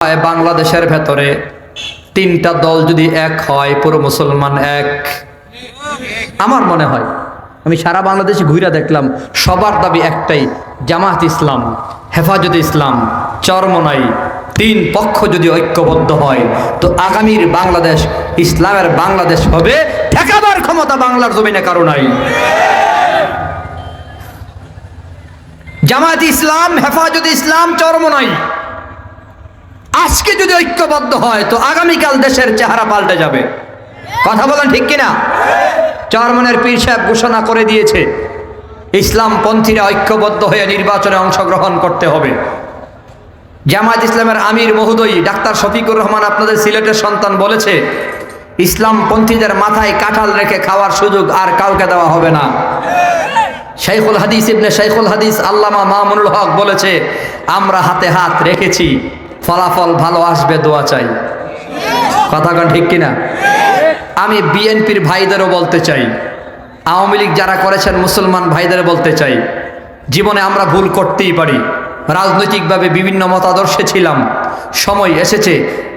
বাংলাদেশের ভেতরে, তিনটা দল যদি এক হয়, পুরো মুসলমান এক। আমার মনে হয়, আমি সারা বাংলাদেশে ঘুরে দেখলাম, সবার দাবি একটাই জামাত ইসলাম, হেফাজত ইসলাম, চরমনাই, তিন পক্ষ যদি ঐক্যবদ্ধ হয়, তো আগামীর বাংলাদেশ, ইসলামের বাংলাদেশ হবে, ঠেকাবার ক্ষমতা বাংলার জমিনে কারও নাই। জামাত ইসলাম, হেফাজত ইসলাম, চরমনাই। আজকে যদি ঐক্যবদ্ধ হয়, তো আগামীকাল দেশের চেহারা পাল্টে যাবে। কথা বলেন ঠিক কিনা? চরমনের পীর সাহেব ঘোষণা করে দিয়েছে ইসলাম পন্থীরা ঐক্যবদ্ধ হয়ে নির্বাচনে অংশগ্রহণ করতে হবে। জামাত ইসলামের আমির মহোদয় ডাক্তার শফিকুর রহমান আপনাদের সিলেটের সন্তান বলেছে ইসলাম পন্থীদের মাথায় কাঁঠাল রেখে খাওয়ার সুযোগ আর কাউকে দেওয়া হবে না। শাইখুল হাদিস ইবনে শাইখুল হাদিস আল্লামা মামুনুল হক বলেছে, আমরা হাতে হাত রেখেছি ফলাফল ভালো আসবে দোয়া চাই। কথা কন ঠিক কিনা? আমি বিএনপির ভাইদেরও বলতে চাই। আওয়ামী লীগ যারা করেছেন, মুসলমান ভাইদের বলতে চাই। জীবনে আমরা ভুল করতেই পারি। রাজনৈতিকভাবে বিভিন্ন মতাদর্শে ছিলাম। সময় এসেছে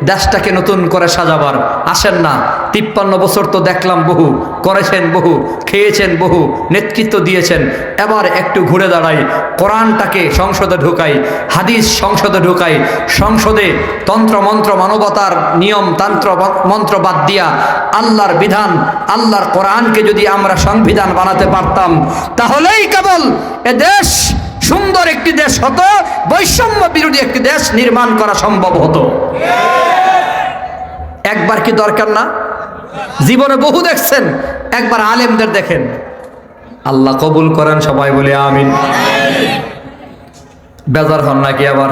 দেশটাকে নতুন করে সাজাবার। আসেন না, তিপ্পান্ন বছর তো দেখলাম বহু, করেছেন বহু, খেয়েছেন বহু, নেতৃত্ব দিয়েছেন। এবার একটু ঘুরে দাঁড়াই, কোরআনটাকে সংসদে ঢুকাই, হাদিস সংসদে ঢুকাই, সংসদে তন্ত্র, মন্ত্র, মানবতার নিয়ম, তন্ত্র, মন্ত্র বাদ দিয়া আল্লাহর বিধান, আল্লাহর কোরআনকে যদি আমরা সংবিধান বানাতে পারতাম, তাহলেই কেবল এ দেশ সুন্দর একটি দেশ হতো, বৈষম্য বিরোধী একটি দেশ নির্মাণ করা সম্ভব হতো। একবার কি দরকার না? জীবনে বহু দেখছেন একবার আলেমদের দেখেন। আল্লাহ কবুল করেন সবাই বলে আমিন। বেজার হন নাকি আবার?